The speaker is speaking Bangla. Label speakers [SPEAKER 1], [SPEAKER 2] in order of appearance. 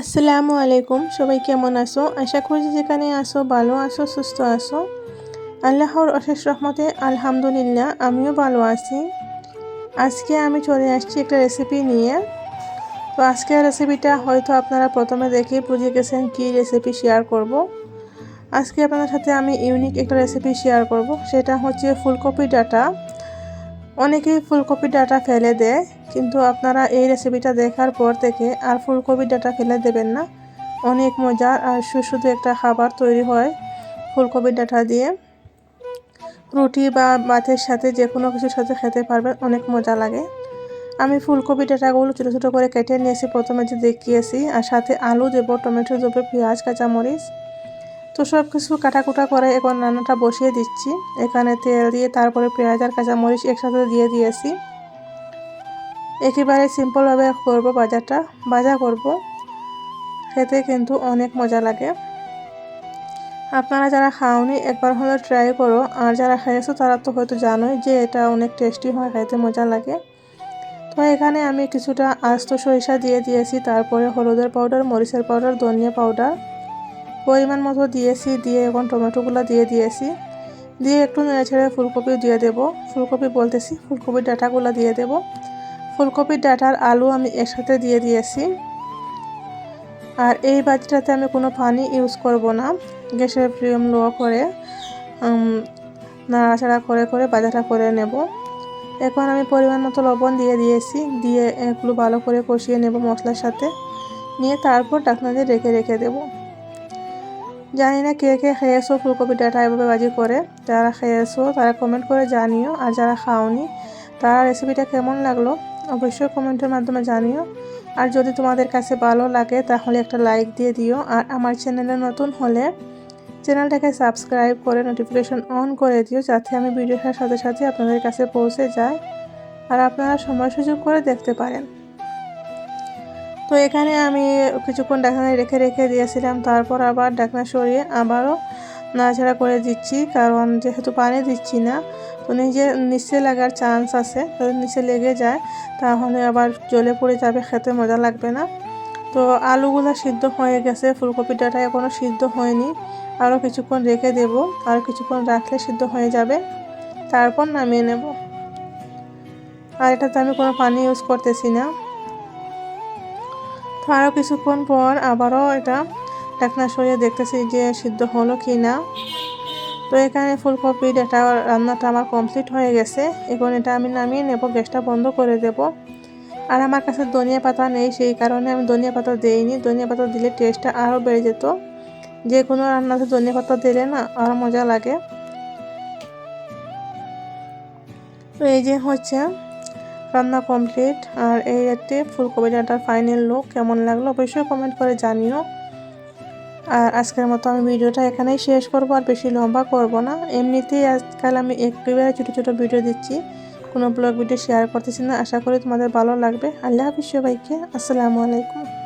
[SPEAKER 1] আসসালামু আলাইকুম, সবাই কেমন আছো? আশা করছি যেখানে আসো ভালো আসো সুস্থ আসো আল্লাহর অশেষ রহমতে আলহামদুলিল্লাহ আমিও ভালো আছি। আজকে আমি চলে আসছি একটা রেসিপি নিয়ে। তো আজকের রেসিপিটা হয়তো আপনারা প্রথমে দেখে বুঝে গেছেন কী রেসিপি শেয়ার করব। আজকে আপনাদের সাথে আমি ইউনিক একটা রেসিপি শেয়ার করব, সেটা হচ্ছে ফুলকপি ডাটা। অনেকেই ফুলকপি ডাটা ফেলে দেয়। কিন্তু আপনারা এই রেসিপিটা দেখার পর থেকে আর ফুলকপি ডাটা ফেলে দেবেন না। অনেক মজার আর সুস্বাদু একটা খাবার তৈরি হয় ফুলকপির ডাটা দিয়ে। রুটি বা ভাতের সাথে যে কোনো কিছুর সাথে খেতে পারবেন, অনেক মজা লাগে। আমি ফুলকপি ডাটাগুলো ছোটো ছোটো করে কেটে নিয়েছি, প্রথমে যে দেখিয়েছি, আর সাথে আলু দেবো, টমেটো দেবো, পেঁয়াজ, কাঁচামরিচ। তো সব কিছু কাটাকুটা করে এখন রান্নাটা বসিয়ে দিচ্ছি। এখানে তেল দিয়ে তারপরে পেঁয়াজ আর কাঁচামরিচ একসাথে দিয়ে দিয়েছি। একেবারে সিম্পলভাবে করব বাজারটা। ভাজা করব, খেতে কিন্তু অনেক মজা লাগে। আপনারা যারা খাওনি, একবার হলে ট্রাই করো। আর যারা খেয়েছো তারা তো হয়তো জানোই যে এটা অনেক টেস্টি হয়, খেতে মজা লাগে। তো এখানে আমি কিছুটা আস্ত সরিষা দিয়ে দিয়েছি, তারপরে হলুদের পাউডার মরিচের পাউডার ধনিয়া পাউডার পরিমাণ মতো দিয়েছি, দিয়ে এখন টমেটোগুলো দিয়ে দিয়েছি। দিয়ে একটু নেড়ে ছেড়ে ফুলকপি দিয়ে দেব। ফুলকপি বলতেছি, ফুলকপির ডাটাগুলো দিয়ে দেব। ফুলকপির ডাটার আলু আমি একসাথে দিয়ে দিয়েছি। আর এই বাজিটাতে আমি কোনো পানি ইউজ করব না। গ্যাসের ফ্লেম লো করে নাড়াচাড়া করে করে বাজাটা করে নেব। এখন আমি পরিমাণ মতো লবণ দিয়ে দিয়েছি। দিয়ে এগুলো ভালো করে কষিয়ে নেব মশলার সাথে। নিয়ে তারপর ডাকনা দিয়ে রেখে রেখে দেবো। জানি না কে কে খেয়েছো ফুলকপি, ডাটা এভাবে বাজি করে। যারা খেয়েছো তারা কমেন্ট করে জানিও। আর যারা খাওনি, তারা রেসিপিটা কেমন লাগল? অবশ্যই কমেন্টের মাধ্যমে জানিও। আর যদি তোমাদের কাছে ভালো লাগে, তাহলে একটা লাইক দিয়ে দিও। আর আমার চ্যানেলে নতুন হলে চ্যানেলটাকে সাবস্ক্রাইব করে নোটিফিকেশন অন করে দিও, যাতে আমি ভিডিওটার সাথে সাথে আপনাদের কাছে পৌঁছে যায় আর আপনারা সময় সুযোগ করে দেখতে পারেন। তো এখানে আমি কিছুক্ষণ ডাকনায় রেখে রেখে দিয়েছিলাম, তারপর আবার ডাকনা সরিয়ে আবারও নাড়াচাড়া করে দিচ্ছি, কারণ যেহেতু পানি দিচ্ছি না, তো নিজে নিচে লাগার চান্স আছে। যদি নিচে লেগে যায়, তাহলে আবার জলে পড়ে যাবে, খেতে মজা লাগবে না। তো আলুগুলো সিদ্ধ হয়ে গেছে, ফুলকপিটাটা এখনও সিদ্ধ হয়নি। আরও কিছুক্ষণ রেখে দেব, আর কিছুক্ষণ রাখলে সিদ্ধ হয়ে যাবে। তারপর নামিয়ে নেব। আর এটাতে আমি কোনো পানি ইউজ করতেছি না। তো আরও কিছুক্ষণ পর আবারও এটা ঢাকনা সরিয়ে দেখতেছি যে সিদ্ধ হলো কি না। তো এখানে ফুলকপির এটা রান্নাটা আমার কমপ্লিট হয়ে গেছে। এখন এটা আমি নামিয়ে নেব, গ্যাসটা বন্ধ করে দেব। আর আমার কাছে ধনিয়া পাতা নেই, সেই কারণে আমি ধনিয়া পাতা দিইনি। ধনিয়া পাতা দিলে টেস্টটা আরও বেড়ে যেত। যে কোনো রান্নাতে ধনিয়া পাতা দিলে না আরও মজা লাগে। তো এই যে হচ্ছে রান্না কমপ্লিট আর এই একটি ফুলকপি ডাটার ফাইনাল লুক কেমন লাগল অবশ্যই কমেন্ট করে জানিও। আর আজকের মতো আমি ভিডিওটা এখানেই শেষ করব, আর বেশি লম্বা করব না। এমনিতেই আজকাল আমি একেবারে ছোটো ছোটো ভিডিও দিচ্ছি, কোনো ব্লগ ভিডিও শেয়ার করতেছি না। আশা করি তোমাদের ভালো লাগবে। আল্লাহ হাফিজ সবাইকে। আসসালামু আলাইকুম।